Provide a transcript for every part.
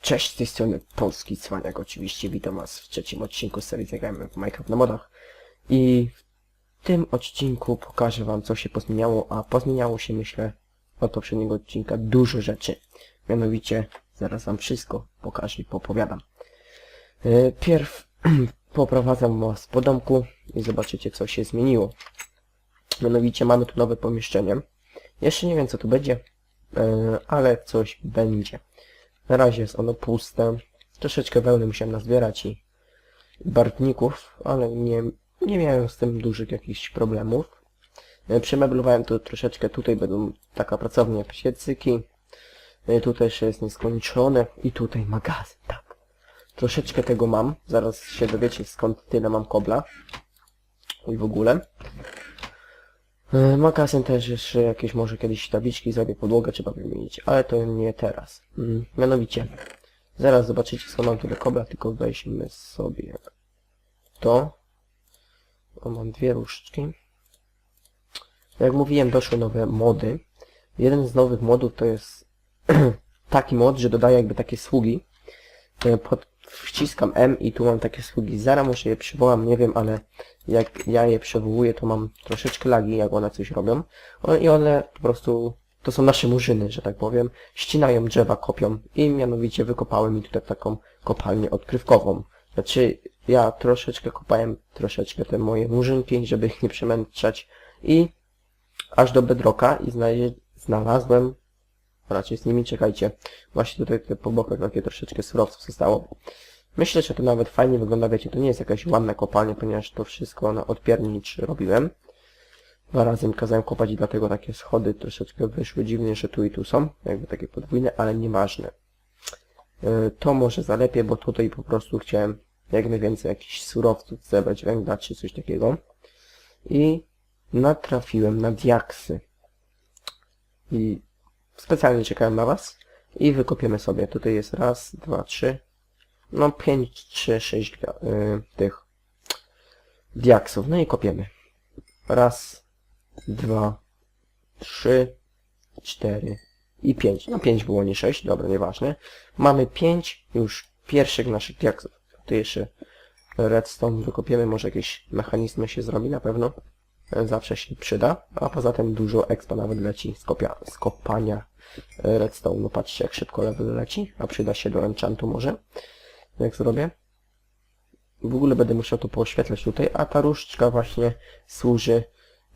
Cześć, z tej strony Polski Cwaniak oczywiście, witam was w trzecim odcinku serii Zagrajmy w Minecraft na modach i w tym odcinku pokażę wam co się pozmieniało, a pozmieniało się myślę od poprzedniego odcinka dużo rzeczy. Mianowicie zaraz wam wszystko pokażę i popowiadam. E, Pierw poprowadzam was po domku i zobaczycie co się zmieniło. Mianowicie mamy tu nowe pomieszczenie. Jeszcze nie wiem co tu będzie, e, ale coś będzie. Na razie jest ono puste. Troszeczkę wełny musiałem nazbierać i barwników, ale nie, nie miałem z tym dużych jakichś problemów. E, Przemeblowałem to troszeczkę. Tutaj będą taka pracownia piecyki. Tu też jest nieskończone. I tutaj magazyn, tak. Troszeczkę tego mam. Zaraz się dowiecie skąd tyle mam kobla. I w ogóle. E, Magazyn też jeszcze jakieś może kiedyś tabliczki zrobię, podłogę trzeba wymienić, ale to nie teraz. Mm, Mianowicie, zaraz zobaczycie skąd mam tyle kobla, tylko weźmy sobie to. O, mam dwie różdżki. Jak mówiłem, doszły nowe mody. Jeden z nowych modów to jest taki mod, że dodaje jakby takie sługi. E, Pod, wciskam M i tu mam takie sługi. Zaraz może je przywołam, nie wiem, ale jak ja je przywołuję, to mam troszeczkę lagi, jak one coś robią. O, I one po prostu, to są nasze murzyny, że tak powiem, ścinają drzewa, kopią i mianowicie wykopałem mi tutaj taką kopalnię odkrywkową. Znaczy, ja troszeczkę kopałem, troszeczkę te moje murzynki, żeby ich nie przemęczać i aż do bedroka i znalazłem, raczej z nimi czekajcie, właśnie tutaj te po bokach takie troszeczkę surowców zostało. Myślę, że to nawet fajnie wygląda, wiecie, to nie jest jakaś ładna kopalnia, ponieważ to wszystko na odpiernicz robiłem. Dwa razy mi kazałem kopać i dlatego takie schody troszeczkę wyszły dziwnie, że tu i tu są, jakby takie podwójne, ale nieważne. Yy, To może zalepię, bo tutaj po prostu chciałem jak najwięcej jakichś surowców zebrać, węgla czy coś takiego. I natrafiłem na diaksy. I specjalnie czekałem na was. I wykopiemy sobie. Tutaj jest raz, dwa, trzy, no 5 czy 6 y, tych diaksów. No i kopiemy. Raz, dwa, trzy, cztery i pięć. No pięć było, nie sześć, dobra, nieważne. Mamy pięć już pierwszych naszych diaksów. Tu jeszcze redstone wykopiemy, może jakieś mechanizmy się zrobi na pewno. E, Zawsze się przyda, a poza tym dużo expa nawet leci z, kopia, z kopania e, redstone. No patrzcie jak szybko level leci, a przyda się do enchantu może jak zrobię. W ogóle będę musiał to pooświetlać tutaj, a ta różdżka właśnie służy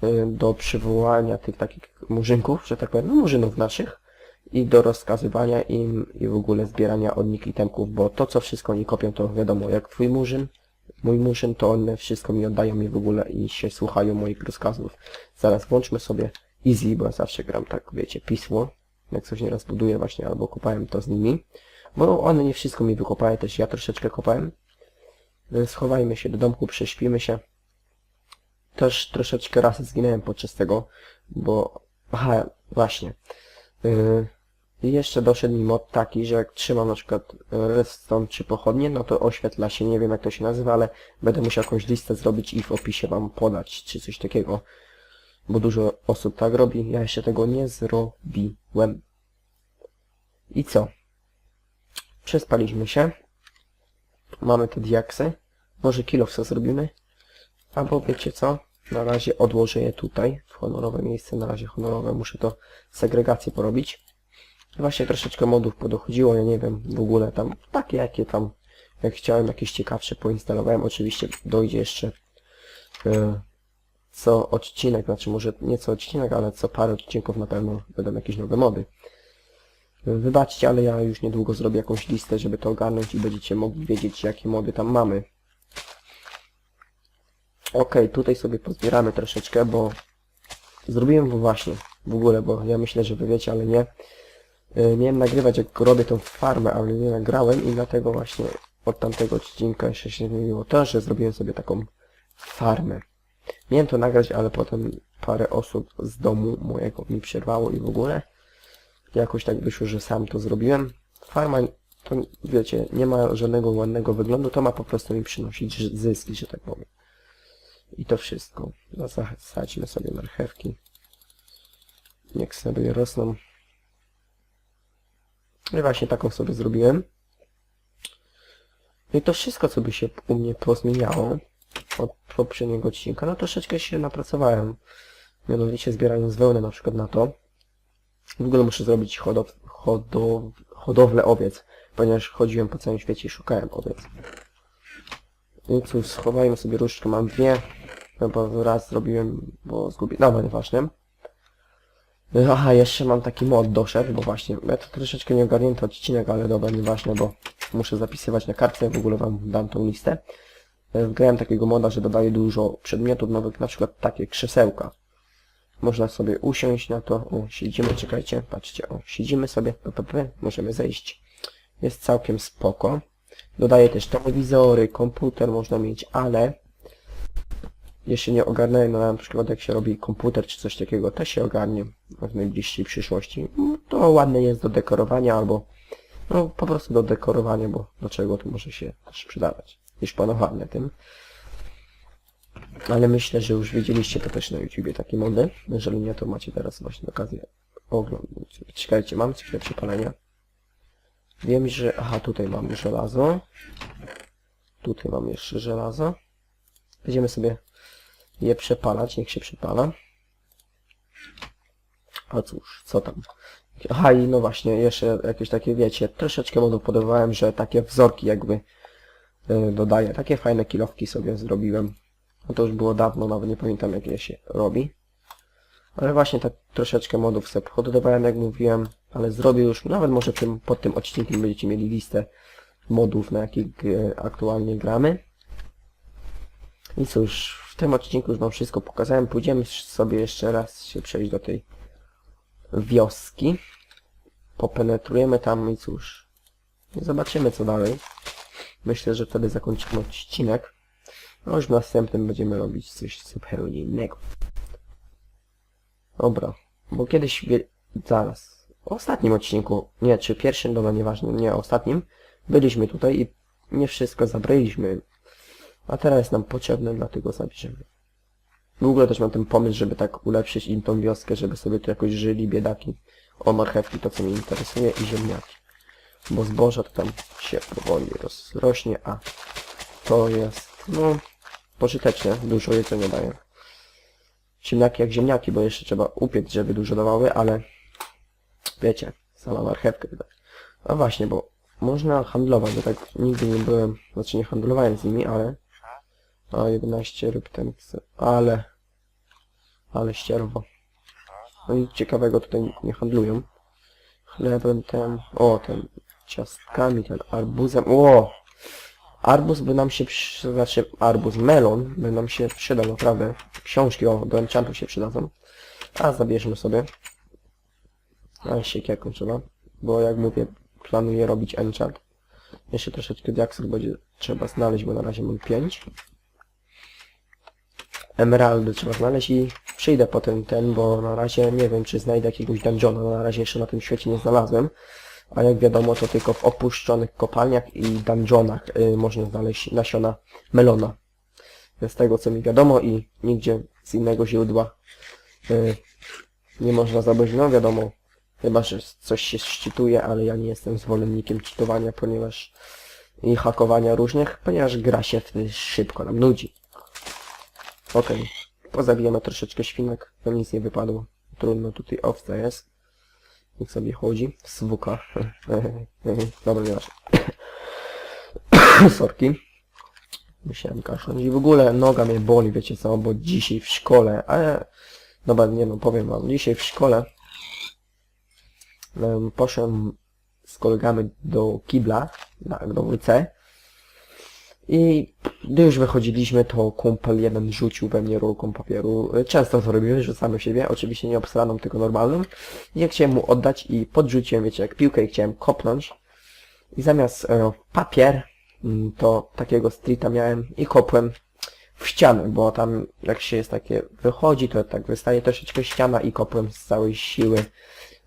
y, do przywołania tych takich murzynków, że tak powiem, no murzynów naszych i do rozkazywania im i w ogóle zbierania od nich itemków, bo to co wszystko oni kopią to wiadomo, jak twój murzyn, mój murzyn, to one wszystko mi oddają i w ogóle i się słuchają moich rozkazów. Zaraz włączmy sobie easy, bo ja zawsze gram tak, wiecie, peaceful, jak coś nieraz buduję właśnie, albo kopałem to z nimi. Bo one nie wszystko mi wykopały, też ja troszeczkę kopałem. Schowajmy się do domku, prześpimy się. Też troszeczkę raz zginąłem podczas tego, bo... Aha, właśnie. Yy, I jeszcze doszedł mi mod taki, że jak trzymam na przykład redstone czy pochodnie, no to oświetla się, nie wiem jak to się nazywa, ale będę musiał jakąś listę zrobić i w opisie wam podać, czy coś takiego. Bo dużo osób tak robi, ja jeszcze tego nie zrobiłem. I co? Przespaliśmy się. Mamy te diaksy. Może kilo co zrobimy. Albo wiecie co? Na razie odłożę je tutaj, w honorowe miejsce. Na razie honorowe. Muszę to segregację porobić. Właśnie troszeczkę modów podochodziło. Ja nie wiem w ogóle tam takie jakie tam jak chciałem jakieś ciekawsze poinstalowałem. Oczywiście dojdzie jeszcze e, co odcinek, znaczy może nie co odcinek, ale co parę odcinków na pewno będą jakieś nowe mody. Wybaczcie, ale ja już niedługo zrobię jakąś listę, żeby to ogarnąć i będziecie mogli wiedzieć, jakie mody tam mamy. Ok, tutaj sobie pozbieramy troszeczkę, bo zrobiłem właśnie w ogóle, bo ja myślę, że wy wiecie, ale nie. Yy, Miałem nagrywać, jak robię tą farmę, ale nie nagrałem i dlatego właśnie od tamtego odcinka jeszcze się zmieniło to, że zrobiłem sobie taką farmę. Miałem to nagrać, ale potem parę osób z domu mojego mi przerwało i w ogóle jakoś tak wyszło, że sam to zrobiłem. Farma, to wiecie, nie ma żadnego ładnego wyglądu, to ma po prostu mi przynosić zyski, że tak powiem. I to wszystko. Zasadźmy sobie marchewki. Niech sobie rosną. No i właśnie taką sobie zrobiłem. No i to wszystko, co by się u mnie pozmieniało od poprzedniego odcinka, no troszeczkę się napracowałem. Mianowicie zbierając wełnę na przykład na to. W ogóle muszę zrobić hodow, hodow, hodowlę owiec, ponieważ chodziłem po całym świecie i szukałem owiec. I cóż, schowajmy sobie różdżkę, mam dwie. Chyba raz zrobiłem, bo zgubiłem, no nieważne. Aha, jeszcze mam taki mod doszedł, bo właśnie, ja to troszeczkę nieogarnięty odcinek, ale dobra, nieważne, bo muszę zapisywać na kartce, w ogóle wam dam tą listę. E, Wgrałem takiego moda, że dodaje dużo przedmiotów nowych, na przykład takie krzesełka. Można sobie usiąść na to, o, siedzimy, czekajcie, patrzcie, o, siedzimy sobie, p, p, p, możemy zejść. Jest całkiem spoko. Dodaje też telewizory, komputer można mieć, ale jeszcze nie ogarnąłem, no na przykład jak się robi komputer czy coś takiego, to się ogarnie w najbliższej przyszłości. To ładne jest do dekorowania albo no po prostu do dekorowania, bo do czego to może się też przydawać. Już panowanie tym. Ale myślę, że już widzieliście to też na YouTubie takie mody. Jeżeli nie, to macie teraz właśnie okazję oglądać. Czekajcie, mam coś do przypalenia. Wiem, że... Aha, tutaj mam żelazo. Tutaj mam jeszcze żelazo. Będziemy sobie je przepalać, niech się przepala. A cóż, co tam? Aha, i no właśnie, jeszcze jakieś takie, wiecie, troszeczkę modów podawałem, że takie wzorki jakby y, dodaję. Takie fajne kilowki sobie zrobiłem. No to już było dawno, nawet nie pamiętam jak je się robi. Ale właśnie tak troszeczkę modów sobie poddawałem, jak mówiłem, ale zrobię już, nawet może tym, pod tym odcinkiem będziecie mieli listę modów, na jakich e, aktualnie gramy. I cóż, w tym odcinku już wam wszystko pokazałem. Pójdziemy sobie jeszcze raz się przejść do tej wioski. Popenetrujemy tam i cóż. Zobaczymy co dalej. Myślę, że wtedy zakończymy odcinek. No już w następnym będziemy robić coś zupełnie innego. Dobra, bo kiedyś... Zaraz. W ostatnim odcinku, nie, czy pierwszym, dobra, nieważne, nie, ostatnim, byliśmy tutaj i nie wszystko zabraliśmy. A teraz jest nam potrzebne, dlatego zabierzemy. W ogóle też mam ten pomysł, żeby tak ulepszyć im tą wioskę, żeby sobie tu jakoś żyli biedaki. O marchewki to co mnie interesuje i ziemniaki. Bo zboże to tam się powoli rozrośnie, a to jest, no, pożyteczne, dużo jedzenia daje. Ziemniaki jak ziemniaki, bo jeszcze trzeba upiec, żeby dużo dawały, ale wiecie, sama marchewkę. A właśnie, bo można handlować, bo tak nigdy nie byłem, znaczy nie handlowałem z nimi, ale a 11 ryb ten chce, ale ale ścierwo. No nic ciekawego tutaj nie handlują. Chlebem ten, o ten, ciastkami, ten arbuzem, o! Arbuz by nam się, przy, znaczy arbuz, melon by nam się przydał naprawdę. Książki o, do enchantu się przydadzą. A zabierzmy sobie. A siekierką trzeba, bo jak mówię, planuję robić enchant. Jeszcze troszeczkę diaksów będzie trzeba znaleźć, bo na razie mam 5. Emeraldy trzeba znaleźć i przyjdę potem ten, bo na razie nie wiem, czy znajdę jakiegoś dungeona, na razie jeszcze na tym świecie nie znalazłem. A jak wiadomo, to tylko w opuszczonych kopalniach i dungeonach y, można znaleźć nasiona melona. Z tego co mi wiadomo i nigdzie z innego źródła y, nie można zdobyć. No wiadomo, chyba, że coś się szczytuje, ale ja nie jestem zwolennikiem czytowania, ponieważ i hakowania różnych, ponieważ gra się wtedy szybko nam nudzi. Okej, pozabijamy troszeczkę świnek, to nic nie wypadło. Trudno, tutaj owca jest. Niech sobie chodzi. Swuka. Dobra, nie. Sorki. Musiałem kaszleć. I w ogóle noga mnie boli, wiecie co, bo dzisiaj w szkole, ale... Dobra, nie no, powiem wam. Dzisiaj w szkole em, poszedłem z kolegami do kibla, tak, do WC. I gdy już wychodziliśmy, to kumpel jeden rzucił we mnie rolką papieru. Często to robimy, rzucamy w siebie, oczywiście nie obsraną, tylko normalną. Ja chciałem mu oddać i podrzuciłem, wiecie, jak piłkę i chciałem kopnąć. I zamiast e, papier, mm, to takiego streeta miałem i kopłem w ścianę, bo tam jak się jest takie wychodzi, to tak wystaje troszeczkę ściana i kopłem z całej siły.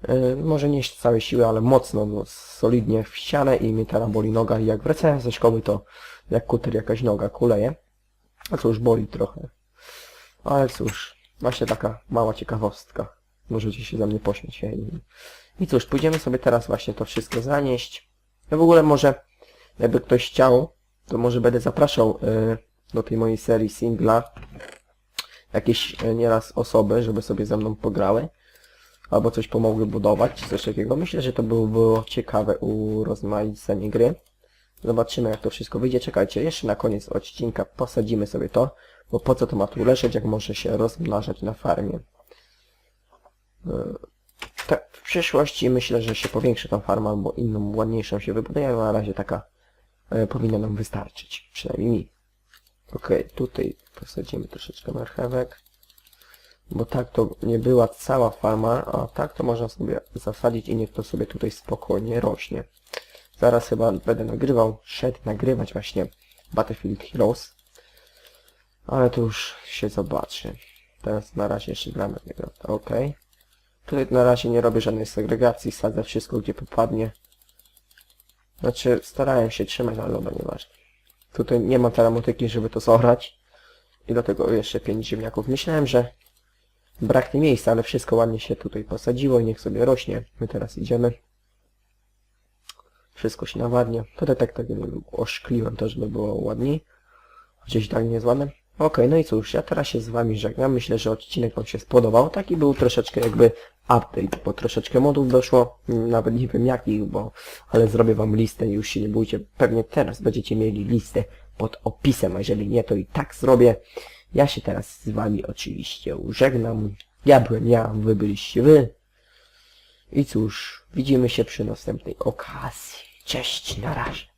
E, może nie z całej siły, ale mocno, no, solidnie w ścianę i mnie teraz boli noga i jak wracałem ze szkoły, to jak kuter jakaś noga kuleje. A cóż, boli trochę. Ale cóż, właśnie taka mała ciekawostka. Możecie się za mnie pośmiać. I cóż, pójdziemy sobie teraz właśnie to wszystko zanieść. Ja w ogóle może, jakby ktoś chciał, to może będę zapraszał y, do tej mojej serii singla jakieś y, nieraz osoby, żeby sobie ze mną pograły. Albo coś pomogły budować, coś takiego. Myślę, że to by było ciekawe urozmaicenie gry. Zobaczymy jak to wszystko wyjdzie. Czekajcie, jeszcze na koniec odcinka posadzimy sobie to, bo po co to ma tu leżeć, jak może się rozmnażać na farmie. E, Tak, w przyszłości myślę, że się powiększy ta farma, albo inną, ładniejszą się wybuduje, ale na razie taka e, powinna nam wystarczyć, przynajmniej mi. Okej, tutaj posadzimy troszeczkę marchewek, bo tak to nie była cała farma, a tak to można sobie zasadzić i niech to sobie tutaj spokojnie rośnie. Zaraz chyba będę nagrywał, szedł nagrywać właśnie Battlefield Heroes, ale to już się zobaczy. Teraz na razie jeszcze gramy w niego. Okej. Tutaj na razie nie robię żadnej segregacji, sadzę wszystko gdzie popadnie. Znaczy starałem się trzymać, ale dobra, nieważne. Tutaj nie ma teramotyki, żeby to zorać. I do tego jeszcze pięć ziemniaków. Myślałem, że braknie miejsca, ale wszystko ładnie się tutaj posadziło i niech sobie rośnie. My teraz idziemy. Wszystko się nawadnia. Tutaj tak, tak wiem, oszkliłem to, żeby było ładniej. I tak nie jest. Okej, no i cóż, ja teraz się z wami żegnam. Myślę, że odcinek wam się spodobał. Taki był troszeczkę jakby update, bo troszeczkę modów doszło. Nawet nie wiem jakich, bo... Ale zrobię wam listę, już się nie bójcie. Pewnie teraz będziecie mieli listę pod opisem, a jeżeli nie, to i tak zrobię. Ja się teraz z wami oczywiście żegnam. Ja byłem ja, wy byliście wy. I cóż, widzimy się przy następnej okazji. Cześć, na razie.